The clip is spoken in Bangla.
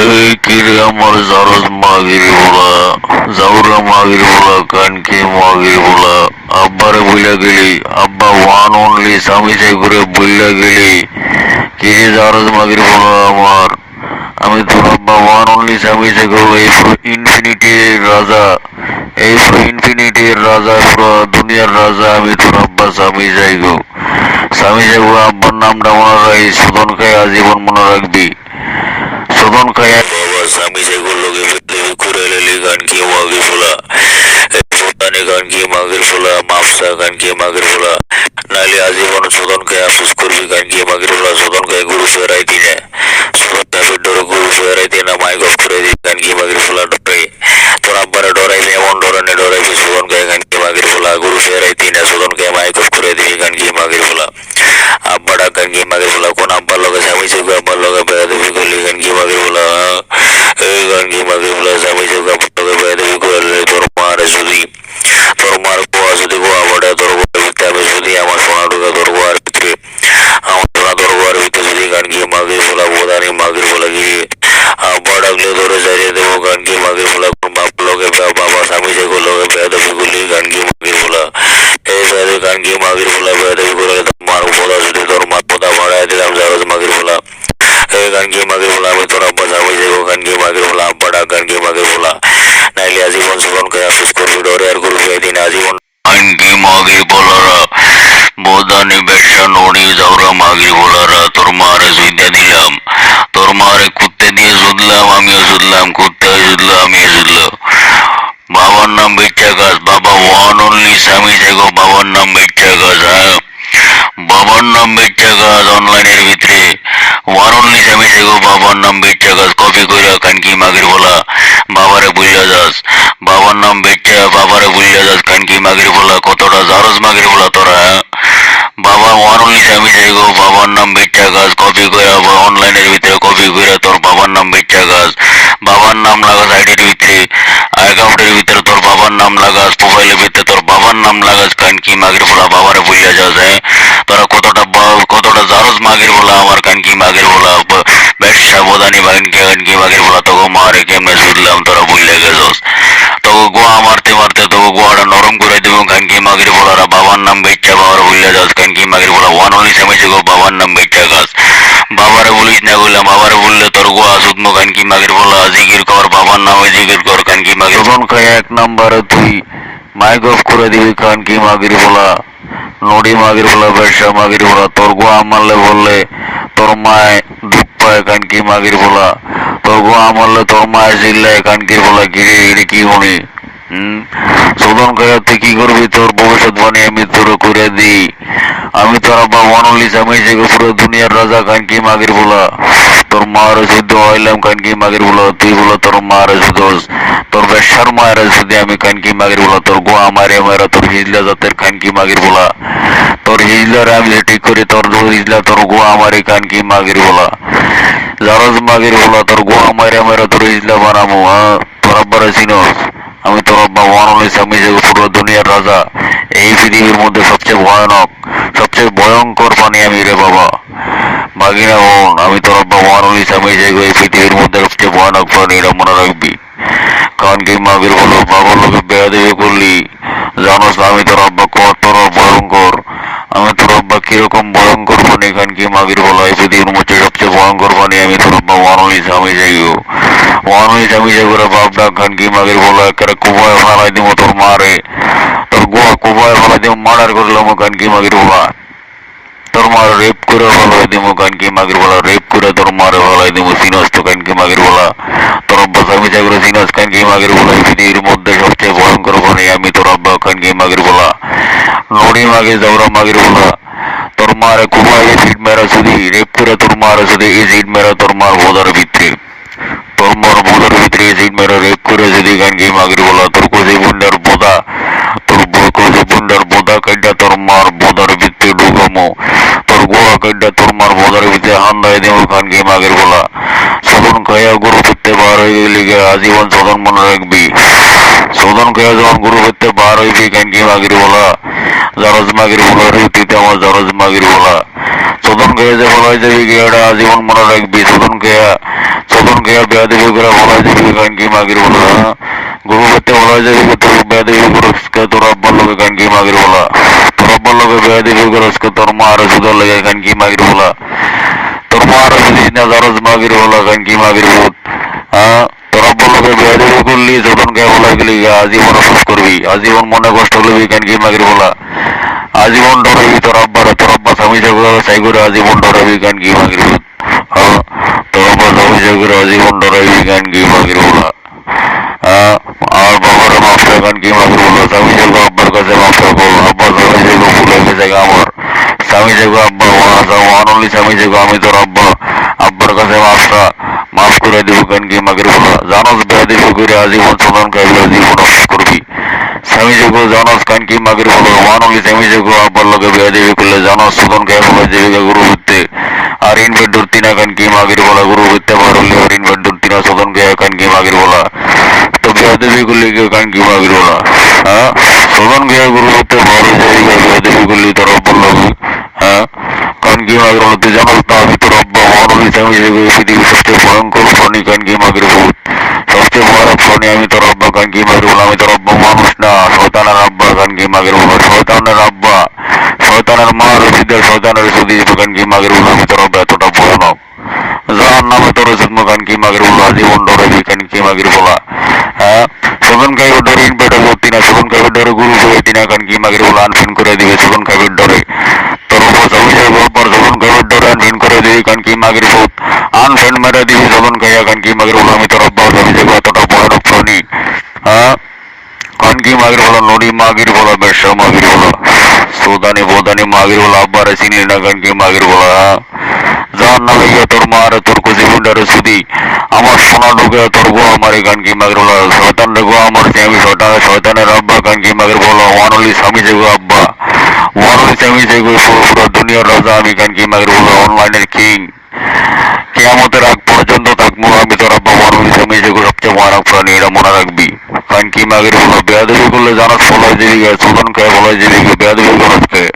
এই কিরে আমার জারজ মাগিরি বলা জাউরা মাগিরি বলা কানকি মাগিরি বলা আব্বারে বইলা গেলি আব্বা ওয়ান অনলি স্বামী চাই করে বইলা গেলি কিরে জারজ মাগিরি বলা আমার আমি তোর আব্বা ওয়ান অনলি স্বামী চাই করব এই ইনফিনিটির রাজা এই ইনফিনিটির রাজা পুরো দুনিয়ার রাজা আমি তোর আব্বা স্বামী স্বামী চাই আব্বার নামটা মনে রাখি সুদন আজীবন মনে রাখবি বাবা স্বামী যেগুলো লোকে পৃথিবী করে লেলি গান কি মাগির ফোলা পোতানি গান কি মাগির ফোলা মাপসা গান কি মাগির ফোলা নাইলে আজীবন সুদন খাই আফসোস করবি গান কি মাগির ফোলা সুদন খাই গুরু ফেরাই দিনে সুদন খাই ডরে গুরু ফেরাই দিনে মাইক অফ করে দি গান কি মাগির ফোলা ডরে তোর আব্বারে ডরাইবি এমন ডরানে ডরাইবি সুদন খাই গান কি মাগির ফোলা গুরু ফেরাই দিনে সুদন খাই মাইক অফ করে দিবি গান কি মাগির ফোলা আব্বাটা গান কি মাগির ফোলা কোন আব্বার লগে স্বামী চোখে আব্বার লগে বেড়া দেবি করলি গান কি মাগির ফোলা এই গান কি মাগির তোর মারে যদি তোর মার গোয়া যদি গোয়া বড়ে তোর আমি যদি আমার সোনা ঢুকে তোর গোয়ার ভিতরে আমার সোনা তোর গোয়ার ভিতরে যদি লগে বেয়া বাবা স্বামী চোখে লগে বেড়া দেবি করলি কি মাগির ফোলা এই গান কি মাগির ফোলা বেড়া দেবি করে মার বোধা তোর মার বোধা বাড়াই দিলাম জারজ মাগির ফোলা এই গান কি মাগির ফোলা আমি তোর আব্বা স্বামী যাব গান কি মাগির ফোলা আব্বা ডাক গান কি মাগির ফোলা নাইলে আজীবন জীবন কে আফসোস করবি ডরে আর করবি এদিন আজীবন আনকি মাগির বলারা বোধানি বেশা নড়ি তোর মারে দিলাম। তোর মারে কুত্তে দিয়ে শুধলাম আমিও শুধলাম কুত্তে আমিও বাবার নাম বেচ্চা গাছ বাবা ওয়ান অনলি স্বামী বাবার নাম গাছ হ্যাঁ। বাবার নাম বেচ্চা গাছ অনলাইনের ভিতরে। ওয়ান অনলি স্বামী থেকো বাবার নাম বেচ্চা গাছ কপি কইরা কানকি মাগির বলা, বাবারে বুঝলা যাস। বাবার নাম বেচ্চা বাবারে বুঝলা যাস কানকি মাগির বলা, কতটা জারজ মাগির বলা তোরা হ্যাঁ। বাবা ওয়ান অনলি স্বামী থেকো বাবার নাম বেচ্চা গাছ কপি কইরা অনলাইনের ভিতরে কপি কইরা তোর বাবার নাম বেচ্চা গাছ বাবার নাম লাগাস আইডির ভিতরে অ্যাকাউন্টের ভিতরে তোর বাবার নাম লাগাস, মোবাইলের ভিতরে তোর বাবার নাম লাগাস, কান কি মাগির বলা বাবারে বুঝিয়া যাস হ্যাঁ? তোরা কতটা কতটা জারজ মাগির বলা আমার কান কি মাগির বলা ব্যবসা বোধানি বাগান কে কান কি মাগির বলা তোকে মারে কেমনে শুনলাম তোরা বুঝলে গেছস। তোকে গোয়া মারতে মারতে, তোকে গোয়াটা নরম করে দেবো, কান কি মাগির বলারা বাবার নাম বেচ্চা বুঝলে যাস কান কি মাগির বলা ওয়ান অনলি সেমেছে গো বাবার নাম বেচ্চা গাছ বাবারে বলিস না বললাম বাবারে বললে তোর গোয়া সুদমো কান কি মাগির বলা জিকির কর বাবার নামে জিকির কর কান কি মাগির তখন এক নম্বরে তুই মাইক অফ করে দিবি কান কি মাগির বলা নড়ি মাগির বলা ব্যবসা মাগির বলা তোর গোয়া মারলে বললে তোর মায় দুঃখ পায় কান কি মাগির বলা তোর গোয়া মারলে তোর মায় চিল্লায় কান কি বলা গিরে গিরে কি উনি হুম? খাইয়া তুই কি করবি? তোর ভবিষ্যৎবাণী আমি তোর করে দিই। আমি তোর আব্বা মনলিস আমি যে পুরো দুনিয়ার রাজা কান কি মাগির বলা তোর মার শুদ্ধ হইলাম কান কি মাগির বলা তুই বলো তোর মার শুদ্ধ তোর বেশার মায়ের যদি আমি কান কি মাগির বলা তোর গোয়া মারে মারা তোর হিজলা জাতের কান কি মাগির বলা তোর হিজলার আমি ঠিক করি, তোর হিজলা তোর গোয়া মারে কান কি মাগির বলা জারজ মাগির বলা তোর গোয়া মারে মারা তোর হিজলা বানাবো হ্যাঁ? তোর আব্বারা চিনস। আমি তোর ওয়ানুল আমি যে পুরো দুনিয়ার রাজা। এই পৃথিবীর মধ্যে সবচেয়ে ভয়ানক, সবচেয়ে ভয়ঙ্কর পানি আমি রে বাবা। বাগিনা বোন, আমি তোর আব্বা ওয়ানুল আমি যে এই পৃথিবীর মধ্যে সবচেয়ে ভয়ানক প্রাণী এটা মনে রাখবি। কারণ কি মাগির বলো বাবার লোকে বেয়া দেবে করলি। জানোস না, আমি তোর আব্বা কত ভয়ঙ্কর। আমি তোর আব্বা কীরকম ভয়ঙ্কর প্রাণী, কারণ কি মাগির বলো এই পৃথিবীর মধ্যে সবচেয়ে ভয়ঙ্কর প্রাণী আমি আব্বা ওয়ানুল আমি যাইও ওয়ানুল আমি যাই করে বাপ ডাক খান কি মাগির বলো, একেবারে কুবায় ফালাই দিব তোর মারে। তোর গোয়া কুবায় ফালাই দিব, মার্ডার করলাম কান কি মাগির বলা। তোর মার রেপ করে ফলাই দিব কি মাগির বলা। রেপ করে তোর মারে ফলাই দিব তো কি মাগির বলা। তোর সিনস কান কি মাগির বলা। পৃথিবীর মধ্যে সবচেয়ে ভয়ঙ্কর আমি তোর আব্বা কান কি মাগির বলা। নড়ি মাগে যাওরা মাগির বলা। তোর মারে কুবাই সিট মেরা শুধু রেপ করে তোর মারে শুধু এই সিট মেরা তোর মার বোধার ভিতরে তোর মর বোধার ভিতরে সিট মেরা রেপ করে যদি গান কি মাগির বলা তোর কোসি বুন্ডার বোধা তোর কোসি বুন্ডার বোধা কাইটা তোর মার বোধার ভিতরে ঢুকামো তোর গোয়া কাইটা তোর মার বোধার ভিতরে হান্দায় দেবো খান কি মাগির বলা সদন খাইয়া গরু করতে বার হয়ে গেলি গে আজীবন সদন মনে রাখবি সদন খাইয়া যখন গরু করতে বার হইবি কান কি মাগির বলা জারজ মাগির বলা রুটিতে আমার জারজ মাগির বলা সদন খেয়ে যে বলাই যাবি কি এটা আজীবন মনে রাখবি সুদন খেয়া সুদন খেয়া বেয়া দেবী করে বলাই যাবি কান কি মাগির বলা হ্যাঁ? গরু করতে বলাই যাবি কি তোর বেয়া দেবী করে তোর আব্বার লোকে কান কি মাগির বলা তোর আব্বার লোকে বেয়া দেবী করে তোর মা আর সুদর লাগে কান কি মাগির বলা তোর মা আর যদি না জারজ মাগির বলা কান কি মাগির ভূত হ্যাঁ তোর আব্বার লোকে বেয়া দেবী করলি সুদন খেয়া বলাই গেলি আজীবন অসুখ করবি আজীবন মনে কষ্ট লবি কান কি মাগির বলা আজীবন ডরাবি তোর আব্বার তোর আব্বা স্বামী সাগর সাই করে আজীবন ডরাবি গান কি হ্যাঁ তোর আব্বা স্বামী সাগর আজীবন ডরাবি গান বলা। হ্যাঁ আর বাবার গান স্বামী আব্বার কাছে মাফটা বল। আব্বা স্বামী ভুলে গেছে আমার। স্বামী আব্বা ওয়ান অনলি স্বামী সাগর আমি তোর আব্বা। আব্বার কাছে মাফটা মাফ করে দিব গান কি মাগির বলা। জানোস বেয়া দিব করে আজীবন সদন খাইলে জীবন করবি। স্বামী যোগো জানস কান কি মাগির বলো মানবী স্বামী যোগো আব্বার লগে বিয়া দেবী করলে জানস সুদন কে বলে জীবিকা গুরু হইতে আর ইনভেট ধরতি না কান কি মাগির বলা গুরু হইতে পারলে আর ইনভেট ধরতি না সুদন কে কান কি মাগির বলা তো বিয়া দেবী করলে কে কান কি মাগির বলা হ্যাঁ সুদন কে গুরু হইতে পারলে জীবিকা বিয়া দেবী করলে তোর আব্বার লগে হ্যাঁ কান কি মাগির বলা তুই জানস না আমি কান কি মাগির ভূত সবচেয়ে বড় প্রাণী আমি তোর আব্বা মানুষ না শয়তানের আব্বা কান কি মাগির বলা শয়তানের আব্বা, শয়তানের মা রশিদের শয়তানের সুদি কান কি মাগির বলা আমি তোর আব্বা এতটা ভয়ানক যার নামে তোর ওষুধ কান কি মাগির বলা জীবন ডরাবি কান কি মাগির বলা হ্যাঁ সুগন খাইবে ডরে ইনভেটার করতি না সুগন খাইবে ডরে গুরু খাইবে না কান কি মাগির বলা আনফিন করে দিবে সুগন খাইবে ডরে তোর উপর সবই যাবে পর খাইবে ডরে আনফিন করে দিবি কান কি মাগির আনফিন মেরে দিবি সুগন খাইয়া কান কি মাগির বলা আমি প্রাণী কানকি মাগির বলা নড়ি মাগির বলা বেশা মাগির বলা সুদানি বোদানি মাগির বলা আব্বারে চিনি না কানকি মাগির বলা যার নামে গিয়ে তোর মার তোর কুচি মুন্ডারে সুদি আমার সোনা ঢুকে তোর গো আমার কানকি মাগির বলা শয়তান রে গো আমার আমি শয়তান শয়তানের আব্বা কানকি মাগির বলা ওয়ানলি স্বামী যে গো আব্বা ওয়ানলি স্বামী যে গো পুরো দুনিয়ার রাজা আমি কানকি মাগির বলা অনলাইনের কিং কেয়ামতের আগ পর্যন্ত থাকব আমি যে গো সবচেয়ে ভয়ানক প্রাণী, এটা মনে রাখবি। কারণ কি, মাগের বেয়াদবি করলে জানাস বলাই জীবিকা সুদন খেয়ে বলাই জীবিকা বেয়াদবি করতে।